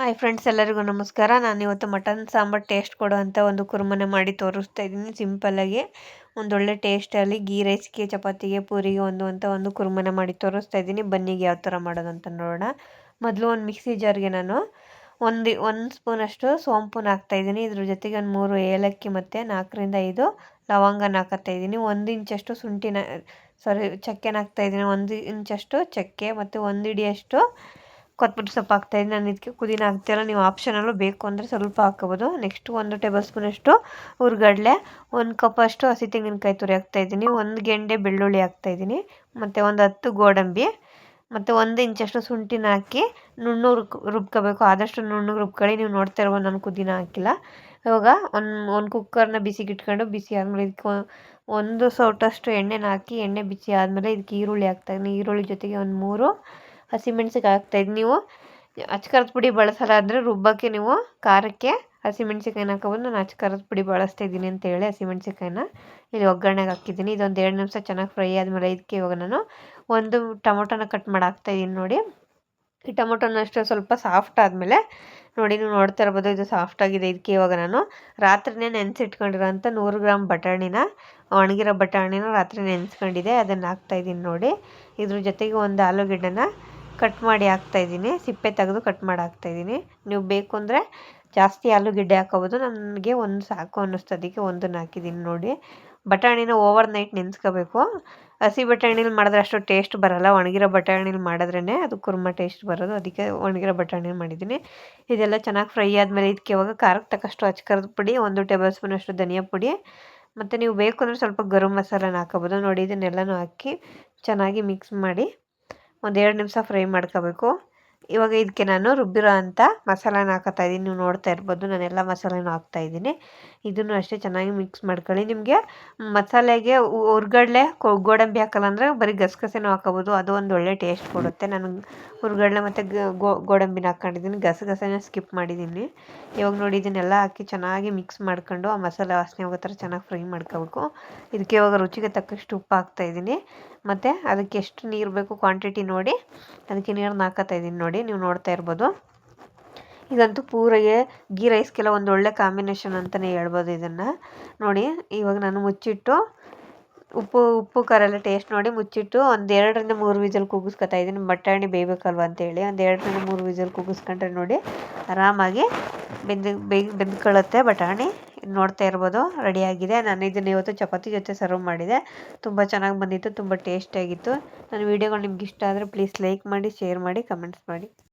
Hi friends, ಎಲ್ಲರಿಗೂ ನಮಸ್ಕಾರ. ನಾನು ಇವತ್ತು ಮಟನ್ ಸಾಂಬಾರು ಟೇಸ್ಟ್ ಕೊಡುವಂಥ ಒಂದು ಕುರುಮನೆ ಮಾಡಿ ತೋರಿಸ್ತಾ ಇದ್ದೀನಿ. ಸಿಂಪಲ್ಲಾಗಿ ಒಂದೊಳ್ಳೆ ಟೇಸ್ಟಲ್ಲಿ ಗೀ ರೈಸ್ಗೆ ಚಪಾತಿಗೆ, ಪೂರಿಗೆ ಒಂದು ಅಂತ ಒಂದು ಕುರುಮನೆ ಮಾಡಿ ತೋರಿಸ್ತಾ ಇದ್ದೀನಿ. ಬನ್ನಿಗೆ ಯಾವ ಥರ ಮಾಡೋದು ಅಂತ ನೋಡೋಣ. ಮೊದಲು ಒಂದು ಮಿಕ್ಸಿ ಜಾರ್ಗೆ ನಾನು ಒಂದು ಒಂದು ಸ್ಪೂನಷ್ಟು ಸೋಂಪುನ ಹಾಕ್ತಾಯಿದ್ದೀನಿ ಇದ್ರ ಜೊತೆಗೆ ಒಂದು ಮೂರು ಏಲಕ್ಕಿ ಮತ್ತು ನಾಲ್ಕರಿಂದ ಐದು ಲವಂಗನ ಹಾಕ್ತಾ ಇದ್ದೀನಿ. ಒಂದು ಇಂಚಷ್ಟು ಶುಂಠಿನ ಸಾರಿ ಚಕ್ಕೆನ ಹಾಕ್ತಾಯಿದ್ದೀನಿ ಒಂದು ಇಂಚಷ್ಟು ಚಕ್ಕೆ ಮತ್ತು ಒಂದು ಇಡಿಯಷ್ಟು ಕೊತ್ತಂಬರಿ ಸೊಪ್ಪು ಹಾಕ್ತಾಯಿದ್ದೀನಿ ನಾನು ಇದಕ್ಕೆ ಪುದೀನ ಹಾಕ್ತಿಲ್ಲ ನೀವು ಆಪ್ಷನಲ್ಲೂ ಬೇಕು ಅಂದರೆ ಸ್ವಲ್ಪ ಹಾಕ್ಬೋದು. ನೆಕ್ಸ್ಟ್ ಒಂದು ಟೇಬಲ್ ಸ್ಪೂನಷ್ಟು ಹುರ್ಗಡ್ಲೆ, ಒಂದು ಕಪ್ ಅಷ್ಟು ಹಸಿ ತೆಂಗಿನಕಾಯಿ ತುರಿ ಹಾಕ್ತಾಯಿದ್ದೀನಿ ಒಂದು ಗೆಂಡೆ ಬೆಳ್ಳುಳ್ಳಿ ಹಾಕ್ತಾಯಿದ್ದೀನಿ ಮತ್ತು ಒಂದು ಹತ್ತು ಗೋಡಂಬಿ, ಮತ್ತು ಒಂದು ಇಂಚಷ್ಟು ಶುಂಠಿನ ಹಾಕಿ ನುಣ್ಣು ರುಬ್ ರುಬ್ಕೋಬೇಕು. ಆದಷ್ಟು ನುಣ್ಣು ರುಬ್ಕೊಳ್ಳಿ. ನೀವು ನೋಡ್ತಾ ಇರ್ಬೋದು ನಾನು ಪುದೀನ ಹಾಕಿಲ್ಲ. ಇವಾಗ ಒಂದು ಒಂದು ಕುಕ್ಕರ್ನ ಬಿಸಿಗೆ ಇಟ್ಕೊಂಡು, ಬಿಸಿ ಆದಮೇಲೆ ಇದಕ್ಕೆ ಒಂದು ಸೌಟಷ್ಟು ಎಣ್ಣೆನ ಹಾಕಿ, ಎಣ್ಣೆ ಬಿಸಿ ಆದಮೇಲೆ ಇದಕ್ಕೆ ಈರುಳ್ಳಿ ಹಾಕ್ತಾಯಿದ್ದೀನಿ ಈರುಳ್ಳಿ ಜೊತೆಗೆ ಒಂದು ಮೂರು ಹಸಿಮೆಣ್ಸಿಕಾಯಿ ಹಾಕ್ತಾಯಿದ್ದು ನೀವು. ಅಚ್ಕರದ ಪುಡಿ ಬಳಸಲ್ಲ ಅಂದರೆ ರುಬ್ಬಕ್ಕೆ ನೀವು ಖಾರಕ್ಕೆ ಹಸಿಮೆಣ್ಸಿಕಾಯಿನ ಹಾಕೋಬೋದು ನಾನು ಅಚ್ಕರದ ಪುಡಿ ಬಳಸ್ತಾ ಇದ್ದೀನಿ ಅಂತ ಹೇಳಿ ಹಸಿಮೆಣ್ಸಿಕಾಯಿನ ಇಲ್ಲಿ ಒಗ್ಗರಣೆಗೆ ಹಾಕಿದ್ದೀನಿ. ಇದೊಂದು ಎರಡು ನಿಮಿಷ ಚೆನ್ನಾಗಿ ಫ್ರೈ ಆದಮೇಲೆ ಇದಕ್ಕೆ ಇವಾಗ ನಾನು ಒಂದು ಟೊಮೊಟೊನ ಕಟ್ ಮಾಡಿ ಹಾಕ್ತಾಯಿದ್ದೀನಿ ನೋಡಿ. ಈ ಟೊಮೊಟೊನ ಅಷ್ಟೇ ಸ್ವಲ್ಪ ಸಾಫ್ಟ್ ಆದಮೇಲೆ ನೋಡಿ ನೀವು ನೋಡ್ತಾ ಇರ್ಬೋದು ಇದು ಸಾಫ್ಟ್ ಆಗಿದೆ ಇದಕ್ಕೆ ಇವಾಗ ನಾನು. ರಾತ್ರಿನೇ ನೆನೆಸಿಟ್ಕೊಂಡಿರೋಂಥ ನೂರು ಗ್ರಾಮ್ ಬಟಾಣಿನ, ಒಣಗಿರೋ ಬಟಾಣಿನ ರಾತ್ರಿ ನೆನೆಸ್ಕೊಂಡಿದೆ ಅದನ್ನು ಹಾಕ್ತಾಯಿದ್ದೀನಿ ನೋಡಿ. ಇದ್ರ ಜೊತೆಗೆ ಒಂದು ಆಲೂಗೆಡ್ಡೆನ ಕಟ್ ಮಾಡಿ ಹಾಕ್ತಾಯಿದ್ದೀನಿ ಸಿಪ್ಪೆ ತೆಗೆದು ಕಟ್ ಮಾಡಿ ಹಾಕ್ತಾಯಿದ್ದೀನಿ ನೀವು ಬೇಕು ಅಂದರೆ ಜಾಸ್ತಿ ಆಲೂಗೆಡ್ಡೆ ಹಾಕೋಬೋದು ನನಗೆ ಒಂದು ಸಾಕು ಅನ್ನಿಸ್ತು. ಅದಕ್ಕೆ ಒಂದನ್ನು ಹಾಕಿದ್ದೀನಿ ನೋಡಿ. ಬಟಾಣಿನ ಓವರ್ ನೈಟ್ ನೆನೆಸ್ಕೋಬೇಕು. ಹಸಿ ಬಟಾಣಿಲಿ ಮಾಡಿದ್ರೆ ಅಷ್ಟು ಟೇಸ್ಟ್ ಬರೋಲ್ಲ. ಒಣಗಿರೋ ಬಟಾಣಿಲಿ ಮಾಡಿದ್ರೇ ಅದು ಕುರ್ಮ ಟೇಸ್ಟ್ ಬರೋದು. ಅದಕ್ಕೆ ಒಣಗಿರೋ ಬಟಾಣಿಲಿ ಮಾಡಿದ್ದೀನಿ. ಇದೆಲ್ಲ ಚೆನ್ನಾಗಿ ಫ್ರೈ ಆದಮೇಲೆ ಇದಕ್ಕೆ ಇವಾಗ ಖಾರಕ್ಕೆ ತಕ್ಕಷ್ಟು ಅಚ್ಕರದ ಪುಡಿ, ಒಂದು ಟೇಬಲ್ ಸ್ಪೂನಷ್ಟು ಧನಿಯಾ ಪುಡಿ. ಮತ್ತು ನೀವು ಬೇಕು ಅಂದರೆ ಸ್ವಲ್ಪ ಗರಂ ಮಸಾಲನ ಹಾಕೋಬೋದು ನೋಡಿ, ಇದನ್ನೆಲ್ಲನೂ ಹಾಕಿ ಚೆನ್ನಾಗಿ ಮಿಕ್ಸ್ ಮಾಡಿ ಒಂದು ಎರಡು ನಿಮಿಷ ಫ್ರೈ ಮಾಡ್ಕೋಬೇಕು. ಇವಾಗ ಇದಕ್ಕೆ ನಾನು ರುಬ್ಬಿರೋ ಅಂಥ ಮಸಾಲಾನ ಹಾಕೋತಾ ಇದ್ದೀನಿ. ನೀವು ನೋಡ್ತಾ ಇರ್ಬೋದು, ನಾನೆಲ್ಲ ಮಸಾಲೆನೂ ಹಾಕ್ತಾಯಿದ್ದೀನಿ ಇದನ್ನು ಅಷ್ಟೇ ಚೆನ್ನಾಗಿ ಮಿಕ್ಸ್ ಮಾಡ್ಕೊಳ್ಳಿ. ನಿಮಗೆ ಮಸಾಲೆಗೆ ಹುರ್ಗಡ್ಲೆ ಗೋಡಂಬಿ ಹಾಕಲ್ಲ ಅಂದರೆ ಬರೀ ಗಸಗಸೆನೂ ಹಾಕೋಬೋದು. ಅದು ಒಂದು ಒಳ್ಳೆ ಟೇಸ್ಟ್ ಕೊಡುತ್ತೆ. ನಾನು ಹುರ್ಗಡ್ಲೆ ಮತ್ತು ಗೋಡಂಬಿನ ಹಾಕ್ಕೊಂಡಿದ್ದೀನಿ. ಗಸಗಸೆನ ಸ್ಕಿಪ್ ಮಾಡಿದ್ದೀನಿ. ಇವಾಗ ನೋಡಿ ಇದನ್ನೆಲ್ಲ ಹಾಕಿ ಚೆನ್ನಾಗಿ ಮಿಕ್ಸ್ ಮಾಡ್ಕೊಂಡು ಆ ಮಸಾಲೆ ವಾಸನೆ ಹೋಗೋ ಥರ ಚೆನ್ನಾಗಿ ಫ್ರೈ ಮಾಡ್ಕೋಬೇಕು. ಇದಕ್ಕೆ ಇವಾಗ ರುಚಿಗೆ ತಕ್ಕಷ್ಟು ಉಪ್ಪು ಹಾಕ್ತಾಯಿದ್ದೀನಿ ಮತ್ತು ಅದಕ್ಕೆ ಎಷ್ಟು ನೀರು ಬೇಕು ಕ್ವಾಂಟಿಟಿ ನೋಡಿ, ಅದಕ್ಕೆ ನೀರನ್ನ ಹಾಕತ್ತಾ ಇದ್ದೀನಿ ನೋಡಿ, ನೀವು ನೋಡ್ತಾ ಇರ್ಬೋದು. ಇದಂತೂ ಪೂರಿಗೆ ಗೀ ರೈಸ್ಗೆಲ್ಲ ಒಂದು ಒಳ್ಳೆ ಕಾಂಬಿನೇಷನ್ ಅಂತಲೇ ಹೇಳ್ಬೋದು ಇದನ್ನು. ನೋಡಿ, ಇವಾಗ ನಾನು ಮುಚ್ಚಿಟ್ಟು ಉಪ್ಪು ಉಪ್ಪು, ಖಾರ ಎಲ್ಲ ಟೇಸ್ಟ್ ನೋಡಿ ಮುಚ್ಚಿಟ್ಟು ಒಂದು ಎರಡರಿಂದ ಮೂರು ವಿಜಲ್ ಕೂಗಿಸ್ಕೊತಾ ಇದ್ದೀನಿ. ಬಟಾಣಿ ಬೇಯಬೇಕಲ್ವ ಅಂತೇಳಿ. ಒಂದು ಎರಡರಿಂದ ಮೂರು ವಿಜಲ್ ಕೂಗಿಸ್ಕೊಂಡ್ರೆ ನೋಡಿ ಆರಾಮಾಗಿ ಬೆಂದು ಬೇಗ ಬೆಂದ್ಕೊಳ್ಳುತ್ತೆ ಬಟಾಣಿ. ನೋಡ್ತಾ ಇರ್ಬೋದು ರೆಡಿಯಾಗಿದೆ ನಾನು ಇದನ್ನು ಇವತ್ತು ಚಪಾತಿ ಜೊತೆ ಸರ್ವ್ ಮಾಡಿದೆ. ತುಂಬ ಚೆನ್ನಾಗಿ ಬಂದಿತ್ತು, ತುಂಬ ಟೇಸ್ಟಿಯಾಗಿತ್ತು ನನ್ನ ವೀಡಿಯೋಗಳು ನಿಮ್ಗೆ ಇಷ್ಟ ಆದರೆ ಪ್ಲೀಸ್ ಲೈಕ್ ಮಾಡಿ ಶೇರ್ ಮಾಡಿ ಕಮೆಂಟ್ಸ್ ಮಾಡಿ.